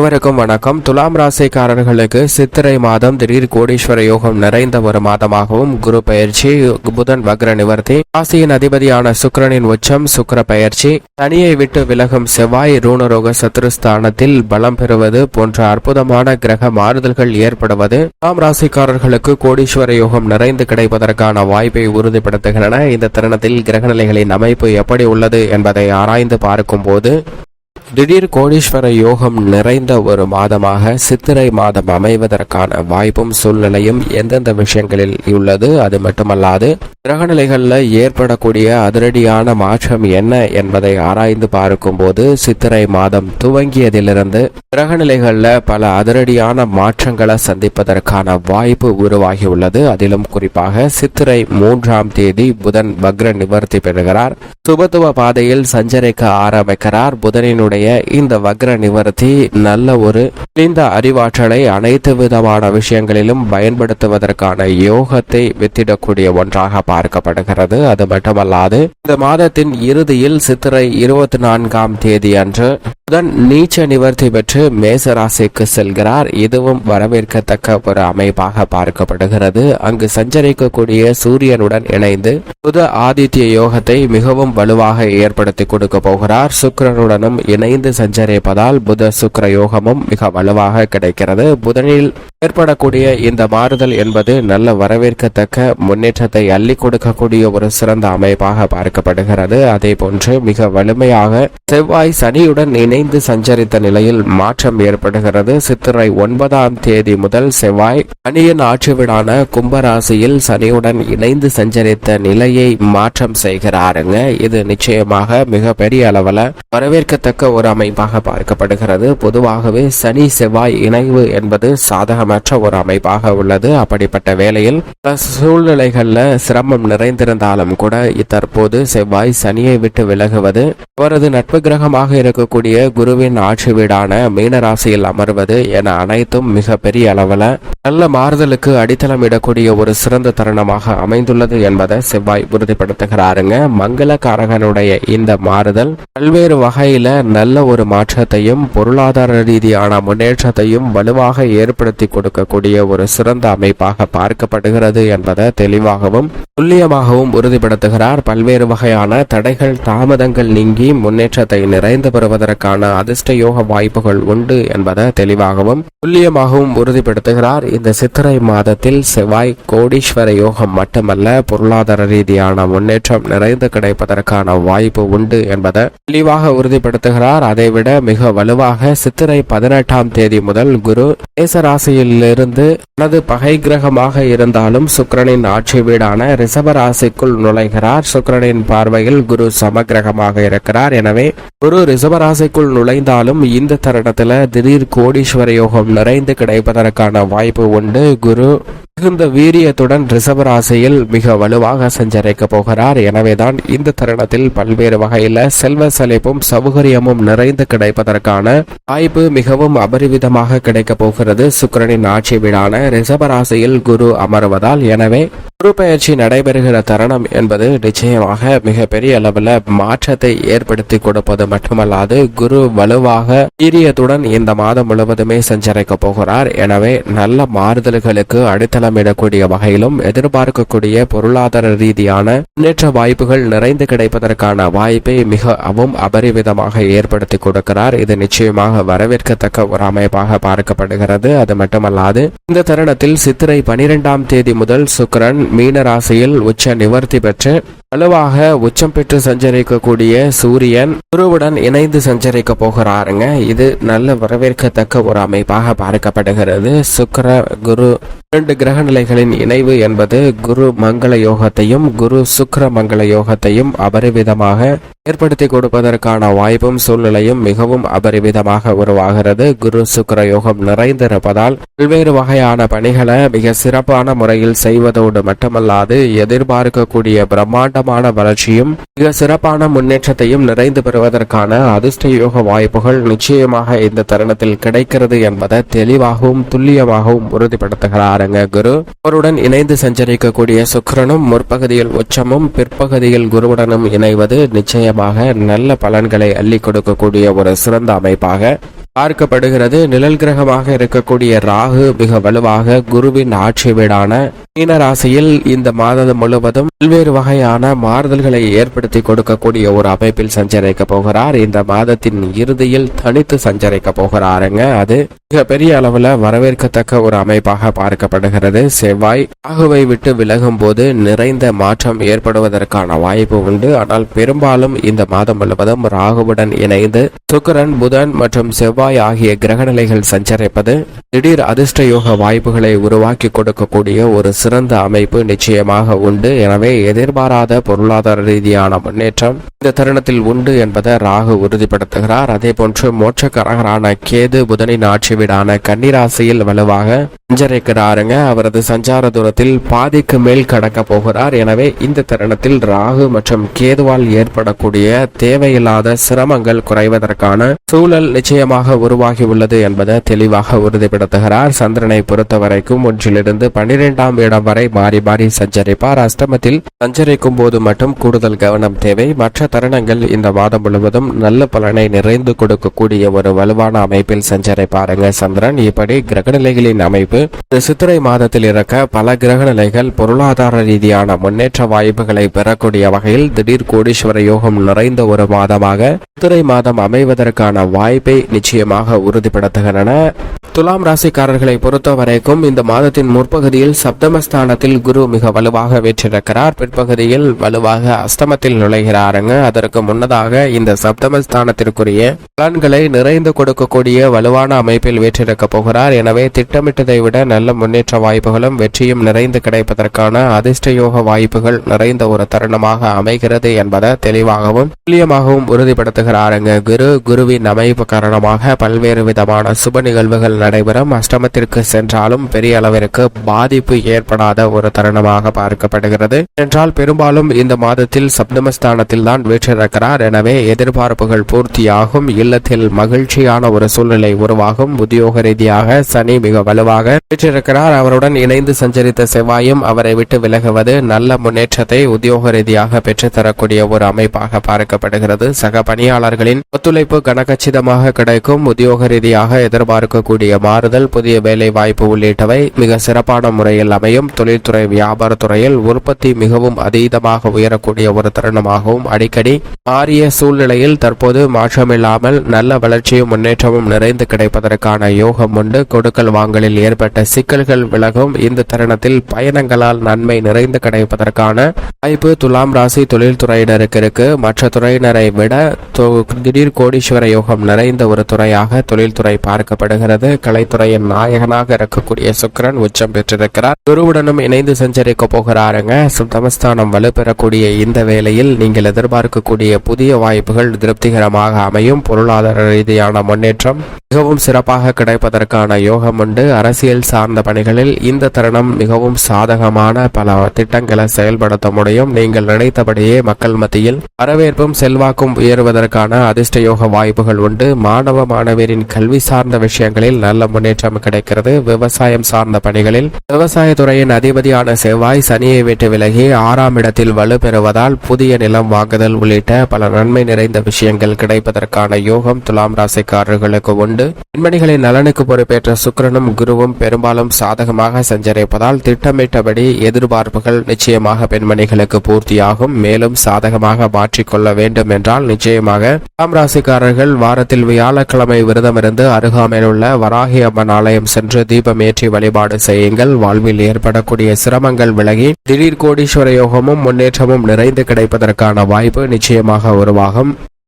அனைவருக்கும் வணக்கம். துலாம் ராசிக்காரர்களுக்கு சித்திரை மாதம் திடீர் கோடீஸ்வர யோகம் நிறைந்த ஒரு மாதமாகவும் குரு பயிற்சி புதன் வக்ர நிவர்த்தி ராசியின் அதிபதியான சுக்கரனின் உச்சம் சுக்கர பயிற்சி தனியை விட்டு விலகும் செவ்வாய் ரூணரோக சத்துருஸ்தானத்தில் பலம் பெறுவது போன்ற அற்புதமான கிரக மாறுதல்கள் ஏற்படுவது துலாம் ராசிக்காரர்களுக்கு கோடீஸ்வர யோகம் நிறைந்து கிடைப்பதற்கான வாய்ப்பை உறுதிப்படுத்துகின்றன. இந்த தருணத்தில் கிரகநிலைகளின் அமைப்பு எப்படி உள்ளது என்பதை ஆராய்ந்து பார்க்கும்போது திடீர் கோடீஸ்வர யோகம் நிறைந்த ஒரு மாதமாக சித்திரை மாதம் அமைவதற்கான வாய்ப்பும் சூழ்நிலையும் எந்தெந்த விஷயங்களில் உள்ளது அது மட்டுமல்லாது கிரகநிலைகளில் ஏற்படக்கூடிய அதிரடியான மாற்றம் என்ன என்பதை ஆராய்ந்து பார்க்கும்போது சித்திரை மாதம் துவங்கியதிலிருந்து கிரகநிலைகளில் பல அதிரடியான மாற்றங்களை சந்திப்பதற்கான வாய்ப்பு உருவாகியுள்ளது. அதிலும் குறிப்பாக சித்திரை மூன்றாம் தேதி புதன் வக்ர நிவர்த்தி பெறுகிறார். சுபத்துவ பாதையில் சஞ்சரிக்க ஆரம்பிக்கிறார். புதனினுடைய இந்த வக்ர நிவர்த்தி நல்ல ஒரு இந்த அறிவாற்றலை அனைத்து விதமான விஷயங்களிலும் பயன்படுத்துவதற்கான யோகத்தை வித்திடக்கூடிய ஒன்றாக பார்க்கப்படுகிறது. அது மட்டுமல்லாது இந்த மாதத்தின் இறுதியில் சித்திரை இருபத்தி நான்காம் தேதி அன்று புதன் நீச்ச நிவர்த்தி பெற்று மேச ராசிக்கு செல்கிறார். இதுவும் வரவேற்கத்தக்க ஒரு அமைப்பாக பார்க்கப்படுகிறது. அங்கு சஞ்சரிக்கக்கூடிய சூரியனுடன் இணைந்து புத ஆதித்ய யோகத்தை மிகவும் வலுவாக ஏற்படுத்தி கொடுக்க போகிறார். சுக்கிரனுடனும் இணைந்து சஞ்சரிப்பதால் புத சுக்கர யோகமும் மிக வலுவாக கிடைக்கிறது. புதனில் ஏற்படக்கூடிய இந்த மாறுதல் என்பது நல்ல வரவேற்கத்தக்க முன்னேற்றத்தை அள்ளி கொடுக்கக்கூடிய ஒரு சிறந்த அமைப்பாக பார்க்கப்படுகிறது. அதே போன்று மிக வலிமையாக செவ்வாய் சனியுடன் இணைந்து சஞ்சரித்த நிலையில் மாற்றம் ஏற்படுகிறது. சித்திரை ஒன்பதாம் தேதி முதல் செவ்வாய் சனியின் ஆட்சி வீடான கும்பராசியில் சனியுடன் இணைந்து சஞ்சரித்த நிலையை மாற்றம் செய்கிறாருங்க. இது நிச்சயமாக மிக பெரிய அளவில் வரவேற்கத்தக்க ஒரு அமைப்பாக பார்க்கப்படுகிறது. பொதுவாகவே சனி செவ்வாய் இணைவு என்பது சாதகமற்ற ஒரு அமைப்பாக உள்ளது. அப்படிப்பட்ட வேளையில் பல சூழ்நிலைகள்ல சிரமம் நிறைந்திருந்தாலும் கூட தற்போது செவ்வாய் சனியை விட்டு விலகுவது அவரது நட்பு கிரகமாக இருக்கக்கூடிய குருவின் ஆட்சி வீடான மீனராசியில் அமர்வது என அனைத்தும் மிக பெரிய அளவில் நல்ல மாறுதலுக்கு அடித்தளம் இடக்கூடிய ஒரு சிறந்த தருணமாக அமைந்துள்ளது என்பதை செவ்வாய் உறுதிப்படுத்துகிறாருங்க. மங்களகாரகனுடைய இந்த மாறுதல் பல்வேறு வகையில நல்ல ஒரு மாற்றத்தையும் பொருளாதார ரீதியான முன்னேற்றத்தையும் வலுவாக ஏற்படுத்தி கொடுக்கக்கூடிய ஒரு சிறந்த அமைப்பாக பார்க்கப்படுகிறது என்பதை தெளிவாகவும் துல்லியமாகவும் உறுதிப்படுத்துகிறார். பல்வேறு வகையான தடைகள் தாமதங்கள் நீங்கி முன்னேற்றத்தை நிறைந்து பெறுவதற்கான அதிர்ஷ்ட யோக வாய்ப்புகள் உண்டு என்பதை தெளிவாகவும் துல்லியமாகவும் உறுதிப்படுத்துகிறார். இந்த சித்திரை மாதத்தில் செவ்வாய் கோடீஸ்வர யோகம் மட்டுமல்ல பொருளாதார ரீதியான முன்னேற்றம் நிறைந்து கிடைப்பதற்கான வாய்ப்பு உண்டு என்பதை தெளிவாக உறுதிப்படுத்துகிறார். அதைவிட மிக வலுவாக சித்திரை பதினெட்டாம் தேதி முதல் குரு மேசராசியிலிருந்து தனது பகை கிரகமாக இருந்தாலும் சுக்கரனின் ஆட்சி வீடான ரிஷப ராசிக்குள் நுழைகிறார். சுக்கிரனின் பார்வையில் குரு சமகிரகமாக இருக்கிறார். எனவே குரு ரிஷபராசிக்குள் நுழைந்தாலும் இந்த தருணத்துல திடீர் கோடீஸ்வர யோகம் நிறைந்து கிடைப்பதற்கான வாய்ப்பு உண்டு. குரு மிகுந்த வீரியத்துடன் ரிஷபராசியில் மிக வலுவாக சஞ்சரிக்க போகிறார். எனவேதான் இந்த தருணத்தில் பல்வேறு வகையில செல்வ செழிப்பும் சௌகரியமும் நிறைந்து கிடைப்பதற்கான வாய்ப்பு மிகவும் அபரிவிதமாக கிடைக்க போகிறது. சுக்கிரனின் ஆட்சி வீடான ரிஷபராசியில் குரு அமர்வதால் எனவே குரு பயிற்சி நடைபெறுகிற தருணம் என்பது நிச்சயமாக மிக பெரிய அளவில் மாற்றத்தை ஏற்படுத்தி கொடுப்பது மட்டுமல்லாது குரு வலுவாக வீரியத்துடன் இந்த மாதம் முழுவதுமே சஞ்சரிக்க போகிறார். எனவே நல்ல மாறுதல்களுக்கு திட்டமிடக்கூடிய வகையிலும் எதிர்பார்க்கக்கூடிய பொருளாதார ரீதியான முன்னேற்ற வாய்ப்புகள் நிறைந்து கிடைப்பதற்கான வாய்ப்பை மிகவும் அபரிவிதமாக ஏற்படுத்தி கொடுக்கிறார். இது நிச்சயமாக வரவேற்கத்தக்க ஒரு அமைப்பாக பார்க்கப்படுகிறது. அது மட்டுமல்லாது இந்த தருணத்தில் சித்திரை பனிரெண்டாம் தேதி முதல் சுக்கரன் மீன ராசியில் உச்ச நிவர்த்தி பெற்று வலுவாக உச்சம் பெற்று சஞ்சரிக்கக்கூடிய சூரியன் குருவுடன் இணைந்து சஞ்சரிக்க போகிறாருங்க. இது நல்ல வரவேற்கத்தக்க ஒரு அமைப்பாக பார்க்கப்படுகிறது. சுக்கர குரு இரண்டு கிரக நிலைகளின் இணைவு என்பது குரு மங்கள யோகத்தையும் குரு சுக்கர மங்கள யோகத்தையும் அபரிவிதமாக ஏற்படுத்தி கொடுப்பதற்கான வாய்ப்பும் சூழ்நிலையும் மிகவும் அபரிவிதமாக உருவாகிறது. குரு சுக்கர யோகம் நிறைந்திருப்பதால் பல்வேறு வகையான பணிகளை மிக சிறப்பான முறையில் செய்வதோடு மட்டுமல்லாது எதிர்பார்க்கக்கூடிய பிரம்மாண்ட பிரம்மாண்டமான வளர்ச்சியும் மிக சிறப்பான முன்னேற்றத்தையும் நிறைந்து பெறுவதற்கான அதிர்ஷ்ட யோக வாய்ப்புகள் நிச்சயமாக இந்த தருணத்தில் கிடைக்கிறது என்பதை தெளிவாகவும் துல்லியமாகவும் உறுதிப்படுத்துகிறாருங்க குரு. அவருடன் இணைந்து சஞ்சரிக்கக்கூடிய சுக்கரனும் முற்பகுதியில் உச்சமும் பிற்பகுதியில் குருவுடனும் இணைவது நிச்சயமாக நல்ல பலன்களை அள்ளி கொடுக்கக்கூடிய ஒரு சிறந்த அமைப்பாக பார்க்கப்படுகிறது. நிழல் கிரகமாக இருக்கக்கூடிய ராகு மிக வலுவாக குருவின் ஆட்சி வீடான மீன ராசியில் இந்த மாதம் முழுவதும் பல்வேறு வகையான மாறுதல்களை ஏற்படுத்தி கொடுக்கக்கூடிய ஒரு அமைப்பில் சஞ்சரிக்க போகிறார். இந்த மாதத்தின் இறுதியில் தனித்து சஞ்சரிக்க போகிறாருங்க. அது மிக பெரிய அளவுல வரவேற்கத்தக்க ஒரு அமைப்பாக பார்க்கப்படுகிறது. செவ்வாய் ராகுவை விட்டு விலகும் போது நிறைந்த மாற்றம் ஏற்படுவதற்கான வாய்ப்பு உண்டு. ஆனால் பெரும்பாலும் இந்த மாதம் முழுவதும் ராகுவுடன் இணைந்து சுக்கிரன் புதன் மற்றும் செவ்வாய் ஆகிய கிரகநிலைகள் சஞ்சரிப்பது திடீர் அதிர்ஷ்ட யோக வாய்ப்புகளை உருவாக்கி கொடுக்கக்கூடிய ஒரு சிறந்த அமைப்பு நிச்சயமாக உண்டு. எனவே எதிர்பாராத பொருளாதார ரீதியான முன்னேற்றம் இந்த தருணத்தில் உண்டு என்பதை ராகு உறுதிப்படுத்துகிறார். அதே போன்று மோட்சக்காரகரான கேது புதனின் ஆட்சி வீடான கன்னிராசியில் வலுவாக சஞ்சரிக்கிறாருங்க அவரது சஞ்சார தூரத்தில் பாதிக்கு மேல் கடக்க போகிறார். எனவே இந்த தருணத்தில் ராகு மற்றும் கேதுவால் ஏற்படக்கூடிய தேவையில்லாத சிரமங்கள் குறைவதற்கான சூழல் நிச்சயமாக உருவாகி உள்ளது என்பதை தெளிவாக உறுதிப்படுத்துகிறார். சந்திரனை பொறுத்த வரைக்கும் ஒன்றிலிருந்து பன்னிரெண்டாம் இடம் வரை மாறி மாறி சஞ்சரிப்பார். அஷ்டமத்தில் சஞ்சரிக்கும் போது மட்டும் கூடுதல் கவனம் தேவை. மற்ற தருணங்கள் இந்த மாதம் முழுவதும் நல்ல பலனை நிறைந்து கொடுக்கக்கூடிய ஒரு வலுவான அமைப்பில் சஞ்சரிப்பாருங்க சந்திரன். இப்படி கிரகநிலைகளின் அமைப்பு இந்த சித்திரை மாதத்தில் இறக்க பல கிரக நிலைகள் பொருளாதார ரீதியான முன்னேற்ற வாய்ப்புகளை பெறக்கூடிய வகையில் திடீர் கோடீஸ்வர யோகம் நிறைந்த ஒரு மாதமாக சித்திரை மாதம் அமைவதற்கான வாய்ப்பை நிச்சயமாக உறுதிப்படுத்துகின்றன. துலாம் ராசிக்காரர்களை பொறுத்த வரைக்கும் இந்த மாதத்தின் முற்பகுதியில் சப்தமஸ்தானத்தில் குரு மிக வலுவாக வீற்றிருக்கிறார். பிற்பகுதியில் வலுவாக அஸ்தமத்தில் நுழைகிறாருங்க அதற்கு முன்னதாக இந்த சப்தமஸ்தானத்திற்குரிய பலன்களை நிறைந்து கொடுக்கக்கூடிய வலுவான அமைப்பில் வீற்றிருக்க போகிறார். எனவே திட்டமிட்டதை விட நல்ல முன்னேற்ற வாய்ப்புகளும் வெற்றியும் நிறைந்து கிடைப்பதற்கான அதிர்ஷ்டயோக வாய்ப்புகள் நிறைந்த ஒரு தருணமாக அமைகிறது என்பதை தெளிவாகவும் துல்லியமாகவும் உறுதிப்படுத்துகிறாருங்க குரு குருவின் அமைப்பு காரணமாக பல்வேறு விதமான சுப நிகழ்வுகள் நடைபெறும். அஷ்டமத்திற்கு சென்றாலும் பெரிய அளவிற்கு பாதிப்பு ஏற்படாத ஒரு தருணமாக பார்க்கப்படுகிறது. என்றால் பெரும்பாலும் இந்த மாதத்தில் சப்தமஸ்தானத்தில் தான் வீற்றிருக்கிறார். எனவே எதிர்பார்ப்புகள் பூர்த்தியாகும். இல்லத்தில் மகிழ்ச்சியான ஒரு சூழ்நிலை உருவாகும். உத்தியோக ரீதியாக சனி மிக வலுவாக பெற்றிருக்கிறார் அவருடன் இணைந்து சஞ்சரித்த செவ்வாயும் அவரை விட்டு விலகுவது நல்ல முன்னேற்றத்தை உத்தியோக ரீதியாக பெற்றுத்தரக்கூடிய ஒரு அமைப்பாக பார்க்கப்படுகிறது. சக பணியாளர்களின் ஒத்துழைப்பு கனகச்சிதமாக கிடைக்கும். உத்தியோக ரீதியாக எதிர்பார்க்கக்கூடிய மாறுதல் புதிய வேலை வாய்ப்பு உள்ளிட்டவை மிக சிறப்பான முறையில் அமையும். தொழில்துறை வியாபாரத்துறையில் உற்பத்தி மிகவும் அதீதமாக உயரக்கூடிய ஒரு தருணமாகவும் அடிக்கடி மாறிய சூழ்நிலையில் தற்போது மாற்றமில்லாமல் நல்ல வளர்ச்சியும் முன்னேற்றமும் நிறைந்து கிடைப்பதற்கான யோகம் உண்டு. கொடுக்கல் வாங்கலில் ஏற்பட்ட ஏற்பட்ட சிக்கல்கள் விலகும். இந்த தருணத்தில் பயணங்களால் நன்மை நிறைந்து கிடைப்பதற்கான வாய்ப்பு துலாம் ராசி தொழில்துறையினருக்கு இருக்கு. மற்ற துறையினரை விட திடீர் கோடீஸ்வர யோகம் நிறைந்த ஒரு துறையாக தொழில்துறை பார்க்கப்படுகிறது. கலைத்துறையின் நாயகனாக இருக்கக்கூடிய சுக்கரன் உச்சம் பெற்றிருக்கிறார். குருவுடனும் இணைந்து சஞ்சரிக்க போகிறாருங்க. சுத்தமஸ்தானம் வலுப்பெறக்கூடிய இந்த வேளையில் நீங்கள் எதிர்பார்க்கக்கூடிய புதிய வாய்ப்புகள் திருப்திகரமாக அமையும். பொருளாதார ரீதியான முன்னேற்றம் மிகவும் சிறப்பாக கிடைப்பதற்கான யோகம் உண்டு. அரசியல் சார்ந்த பணிகளில் இந்த தருணம் மிகவும் சாதகமான பல திட்டங்களை செயல்படுத்த முடியும். நீங்கள் நினைத்தபடியே மக்கள் மத்தியில் வரவேற்பும் செல்வாக்கும் உயர்வதற்கான அதிர்ஷ்ட யோக வாய்ப்புகள் உண்டு. மாணவ மாணவியரின் கல்வி சார்ந்த விஷயங்களில் நல்ல முன்னேற்றம் கிடைக்கிறது. விவசாயம் சார்ந்த பணிகளில் விவசாயத்துறையின் அதிபதியான செவ்வாய் சனியை விட்டு விலகி ஆறாம் இடத்தில் வலுப்பெறுவதால் புதிய நிலம் வாங்குதல் உள்ளிட்ட பல நன்மை நிறைந்த விஷயங்கள் கிடைப்பதற்கான யோகம் துலாம் ராசிக்காரர்களுக்கு உண்டு. பெண்மணிகளின் நலனுக்கு பொறுப்பேற்ற சுக்கிரனும் குருவும் பெரும்பாலும் சாதகமாக சஞ்சரிப்பதால் திட்டமிட்டபடி எதிர்பார்ப்புகள் நிச்சயமாக பெண்மணிகளுக்கு பூர்த்தியாகும். மேலும் சாதகமாக மாற்றிக்கொள்ள வேண்டும் என்றால் நிச்சயமாக துலாம் ராசிக்காரர்கள் வாரத்தில் வியாழக்கிழமை விரதமிருந்து அருகாமையில் உள்ள வராகி அம்மன் ஆலயம் சென்று தீபம் ஏற்றி வழிபாடு செய்யுங்கள். வாழ்வில் ஏற்படக்கூடிய சிரமங்கள் விலகி திடீர் கோடீஸ்வர யோகமும் முன்னேற்றமும் நிறைந்து கிடைப்பதற்கான வாய்ப்பு நிச்சயமாக உருவாகும்.